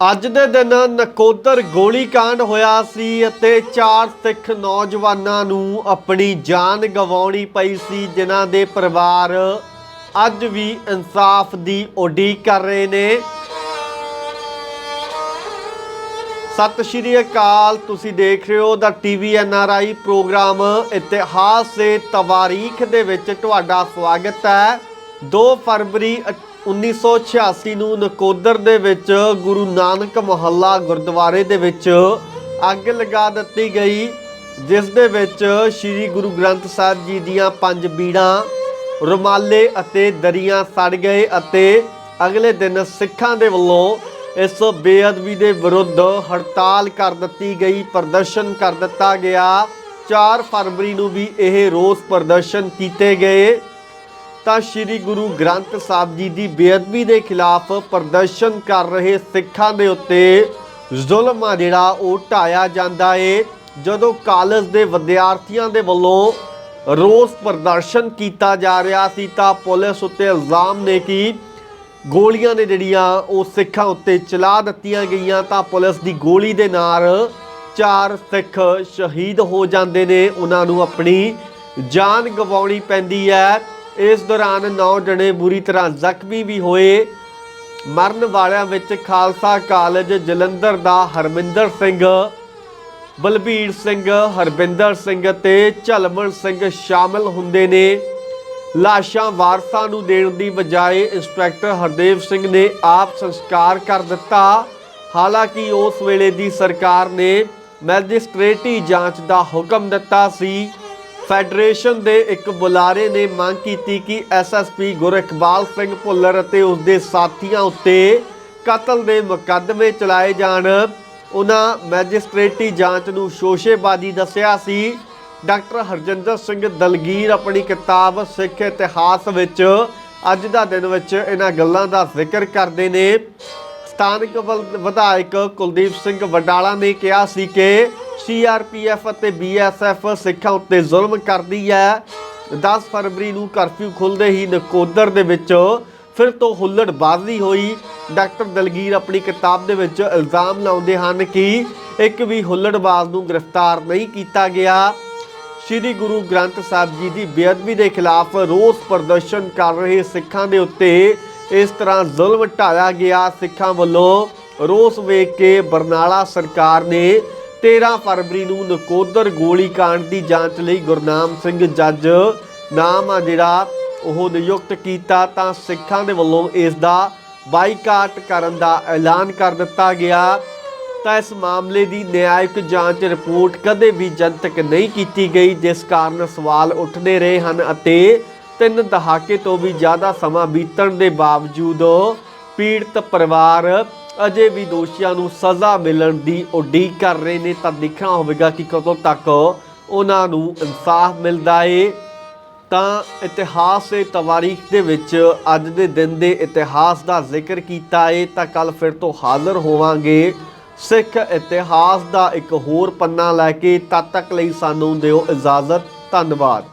ਅੱਜ ਦੇ ਦਿਨ ਨਕੋਦਰ ਗੋਲੀकांड ਹੋਇਆ ਸੀ ਅਤੇ ਚਾਰ ਸਿੱਖ ਨੌਜਵਾਨਾਂ ਨੂੰ ਆਪਣੀ ਜਾਨ ਗਵਾਉਣੀ ਪਈ ਸੀ, ਜਿਨ੍ਹਾਂ ਦੇ ਪਰਿਵਾਰ ਅੱਜ ਵੀ ਇਨਸਾਫ ਦੀ ਉਡੀਕ ਕਰ ਰਹੇ ਨੇ। ਸਤਿ ਸ਼੍ਰੀ ਅਕਾਲ, ਤੁਸੀਂ ਦੇਖ ਰਹੇ ਹੋ ਦਾ ਟੀਵੀ ਆਈ ਪ੍ਰੋਗਰਾਮ। ਇਤਿਹਾਸ ਦੇ ਤਵਾਰੀਖ ਦੇ ਵਿੱਚ ਤੁਹਾਡਾ ਸਵਾਗਤ ਹੈ। 2 ਫਰਵਰੀ 1986 ਨੂੰ ਨਕੋਦਰ ਦੇ ਵਿੱਚ ਗੁਰੂ ਨਾਨਕ ਮਹੱਲਾ ਗੁਰਦੁਆਰੇ ਦੇ ਵਿੱਚ ਅੱਗ ਲਗਾ ਦਿੱਤੀ ਗਈ, ਜਿਸ ਦੇ ਵਿੱਚ ਸ੍ਰੀ ਗੁਰੂ ਗ੍ਰੰਥ ਸਾਹਿਬ ਜੀ ਦੀਆਂ ਪੰਜ ਬੀੜਾਂ, ਰੁਮਾਲੇ ਅਤੇ ਦਰੀਆਂ ਸੜ ਗਏ ਅਤੇ ਅਗਲੇ ਦਿਨ ਸਿੱਖਾਂ ਦੇ ਵੱਲੋਂ ਇਸ ਬੇਅਦਬੀ ਦੇ ਵਿਰੁੱਧ ਹੜਤਾਲ ਕਰ ਦਿੱਤੀ ਗਈ, ਪ੍ਰਦਰਸ਼ਨ ਕਰ ਦਿੱਤਾ ਗਿਆ। 4 ਫਰਵਰੀ ਨੂੰ ਵੀ ਇਹ ਰੋਸ ਪ੍ਰਦਰਸ਼ਨ ਕੀਤੇ ਗਏ। ਤਾਂ ਸ੍ਰੀ ਗੁਰੂ ਗ੍ਰੰਥ ਸਾਹਿਬ ਜੀ ਦੀ ਬੇਅਦਬੀ ਦੇ ਖਿਲਾਫ ਪ੍ਰਦਰਸ਼ਨ ਕਰ ਰਹੇ ਸਿੱਖਾਂ ਦੇ ਉੱਤੇ ਜ਼ੁਲਮ ਆ ਜਿਹੜਾ, ਉਹ ਢਾਇਆ ਜਾਂਦਾ ਏ। ਜਦੋਂ ਕਾਲਜ ਦੇ ਵਿਦਿਆਰਥੀਆਂ ਦੇ ਵੱਲੋਂ ਰੋਸ ਪ੍ਰਦਰਸ਼ਨ ਕੀਤਾ ਜਾ ਰਿਹਾ ਸੀ, ਤਾਂ ਪੁਲਿਸ ਉੱਤੇ ਇਲਜ਼ਾਮ ਨੇ ਕਿ ਗੋਲੀਆਂ ਨੇ ਜਿਹੜੀਆਂ, ਉਹ ਸਿੱਖਾਂ ਉੱਤੇ ਚਲਾ ਦਿੱਤੀਆਂ ਗਈਆਂ। ਤਾਂ ਪੁਲਿਸ ਦੀ ਗੋਲੀ ਦੇ ਨਾਲ ਚਾਰ ਸਿੱਖ ਸ਼ਹੀਦ ਹੋ ਜਾਂਦੇ ਨੇ। ਉਹਨਾਂ ਨੂੰ ਆਪਣੀ ਜਾਨ ਗਵਾਉਣੀ ਪੈਂਦੀ ਹੈ। ਇਸ ਦੌਰਾਨ ਨੌ ਜਣੇ ਬੁਰੀ ਤਰ੍ਹਾਂ ਜ਼ਖਮੀ ਵੀ ਹੋਏ। ਮਰਨ ਵਾਲਿਆਂ ਵਿੱਚ ਖਾਲਸਾ ਕਾਲਜ ਜਲੰਧਰ ਦਾ ਹਰਮਿੰਦਰ ਸਿੰਘ, ਬਲਬੀਰ ਸਿੰਘ, ਹਰਬਿੰਦਰ ਸਿੰਘ ਤੇ ਝਲਮਣ ਸਿੰਘ ਸ਼ਾਮਲ ਹੁੰਦੇ ਨੇ। ਲਾਸ਼ਾਂ ਵਾਰਸਾਂ ਨੂੰ ਦੇਣ ਦੀ ਬਜਾਏ ਇੰਸਪੈਕਟਰ ਹਰਦੇਵ ਸਿੰਘ ਨੇ ਆਪ ਸੰਸਕਾਰ ਕਰ ਦਿੱਤਾ। ਹਾਲਾਂਕਿ ਉਸ ਵੇਲੇ ਦੀ ਸਰਕਾਰ ਨੇ ਮੈਜਿਸਟ੍ਰੇਟੀ ਜਾਂਚ ਦਾ ਹੁਕਮ ਦਿੱਤਾ ਸੀ। ਫੈਡਰੇਸ਼ਨ ਦੇ ਇੱਕ ਬੁਲਾਰੇ ਨੇ ਮੰਗ ਕੀਤੀ ਕਿ ਐਸਐਸਪੀ ਗੁਰਇਕਬਾਲ ਸਿੰਘ ਭੁੱਲਰ ਅਤੇ ਉਸ ਦੇ ਸਾਥੀਆਂ ਉੱਤੇ ਕਤਲ ਦੇ ਮੁਕੱਦਮੇ ਚਲਾਏ ਜਾਣ। ਉਹਨਾਂ ਮੈਜਿਸਟ੍ਰੇਟੀ ਜਾਂਚ ਨੂੰ ਸ਼ੋਸ਼ੇਬਾਜ਼ੀ ਦੱਸਿਆ ਸੀ। ਡਾਕਟਰ ਹਰਜਿੰਦਰ ਸਿੰਘ ਦਲਗੀਰ ਆਪਣੀ ਕਿਤਾਬ ਸਿੱਖ ਇਤਿਹਾਸ ਵਿੱਚ ਅੱਜ ਦਾ ਦਿਨ ਵਿੱਚ ਇਹਨਾਂ ਗੱਲਾਂ ਦਾ ਜ਼ਿਕਰ ਕਰਦੇ ਨੇ। ਸਥਾਨਕ ਵਿਧਾਇਕ ਕੁਲਦੀਪ ਸਿੰਘ ਵਡਾਲਾ ਨੇ ਕਿਹਾ ਸੀ ਕਿ ਸੀਆਰਪੀਐਫ ਅਤੇ ਬੀਐਸਐਫ ਸਿੱਖਾਂ ਉੱਤੇ ਜ਼ੁਲਮ ਕਰਦੀ ਹੈ। 10 ਫਰਵਰੀ ਨੂੰ ਕਰਫਿਊ ਖੁੱਲਦੇ ਹੀ ਨਕੋਦਰ ਦੇ ਵਿੱਚ ਫਿਰ ਤੋਂ ਹੁੱਲੜਬਾਜ਼ੀ ਹੋਈ। ਡਾਕਟਰ ਦਲਗੀਰ ਆਪਣੀ ਕਿਤਾਬ ਦੇ ਵਿੱਚ ਇਲਜ਼ਾਮ ਲਾਉਂਦੇ ਹਨ ਕਿ ਇੱਕ ਵੀ ਹੁੱਲੜਬਾਜ਼ ਨੂੰ ਗ੍ਰਿਫਤਾਰ ਨਹੀਂ ਕੀਤਾ ਗਿਆ। ਸ੍ਰੀ ਗੁਰੂ ਗ੍ਰੰਥ ਸਾਹਿਬ ਜੀ ਦੀ ਬੇਅਦਬੀ ਦੇ ਖਿਲਾਫ ਰੋਸ ਪ੍ਰਦਰਸ਼ਨ ਕਰ ਰਹੇ ਸਿੱਖਾਂ ਦੇ ਉੱਤੇ ਇਸ ਤਰ੍ਹਾਂ ਜ਼ੁਲਮ ਢਾਇਆ ਗਿਆ। ਸਿੱਖਾਂ ਵੱਲੋਂ ਰੋਸ ਵੇਖ ਕੇ ਬਰਨਾਲਾ ਸਰਕਾਰ ਨੇ 13 ਫਰਵਰੀ ਨੂੰ ਨਕੋਦਰ ਗੋਲੀकांड ਦੀ ਜਾਂਚ ਲਈ ਗੁਰਨਾਮ ਸਿੰਘ ਜੱਜ ਨਾਮ ਆ ਜਿਹੜਾ ਉਹ ਨਿਯੁਕਤ ਕੀਤਾ ਤਾਂ ਸਿੱਖਾਂ ਦੇ ਵੱਲੋਂ ਇਸ ਦਾ ਬਾਈਕਾਟ ਕਰਨ ਦਾ ਐਲਾਨ ਕਰ ਦਿੱਤਾ ਗਿਆ। ਤਾਂ ਇਸ ਮਾਮਲੇ ਦੀ ਨਿਆਇਕ ਜਾਂਚ ਰਿਪੋਰਟ ਕਦੇ ਵੀ ਜਨਤਕ ਨਹੀਂ ਕੀਤੀ ਗਈ, ਜਿਸ ਕਾਰਨ ਸਵਾਲ ਉੱਠਦੇ ਰਹੇ ਹਨ ਅਤੇ ਤਿੰਨ ਦਹਾਕੇ ਤੋਂ ਵੀ ਜ਼ਿਆਦਾ ਸਮਾਂ ਬੀਤਣ ਦੇ ਬਾਵਜੂਦ ਪੀੜਤ ਪਰਿਵਾਰ ਅਜੇ ਵੀ ਦੋਸ਼ੀਆਂ ਨੂੰ ਸਜ਼ਾ ਮਿਲਣ ਦੀ ਉਡੀਕ ਕਰ ਰਹੇ ਨੇ, ਤਾਂ ਦੇਖਣਾ ਹੋਵੇਗਾ ਕਿ ਕਦੋਂ ਤੱਕ ਉਹਨਾਂ ਨੂੰ ਇਨਸਾਫ ਮਿਲਦਾ ਏ। ਤਾਂ ਇਤਿਹਾਸ ਦੇ ਤਵਾਰੀਖ ਦੇ ਵਿੱਚ ਅੱਜ ਦੇ ਦਿਨ ਦੇ ਇਤਿਹਾਸ ਦਾ ਜ਼ਿਕਰ ਕੀਤਾ ਏ, ਤਾਂ ਕੱਲ ਫਿਰ ਤੋਂ ਹਾਜ਼ਰ ਹੋਵਾਂਗੇ। ਸਿੱਖ ਇਤਿਹਾਸ ਦਾ ਇੱਕ ਹੋਰ ਪੰਨਾ ਲੈ ਕੇ ਤਦ ਤੱਕ ਲਈ ਸਾਨੂੰ ਦਿਓ ਇਜਾਜ਼ਤ। ਧੰਨਵਾਦ।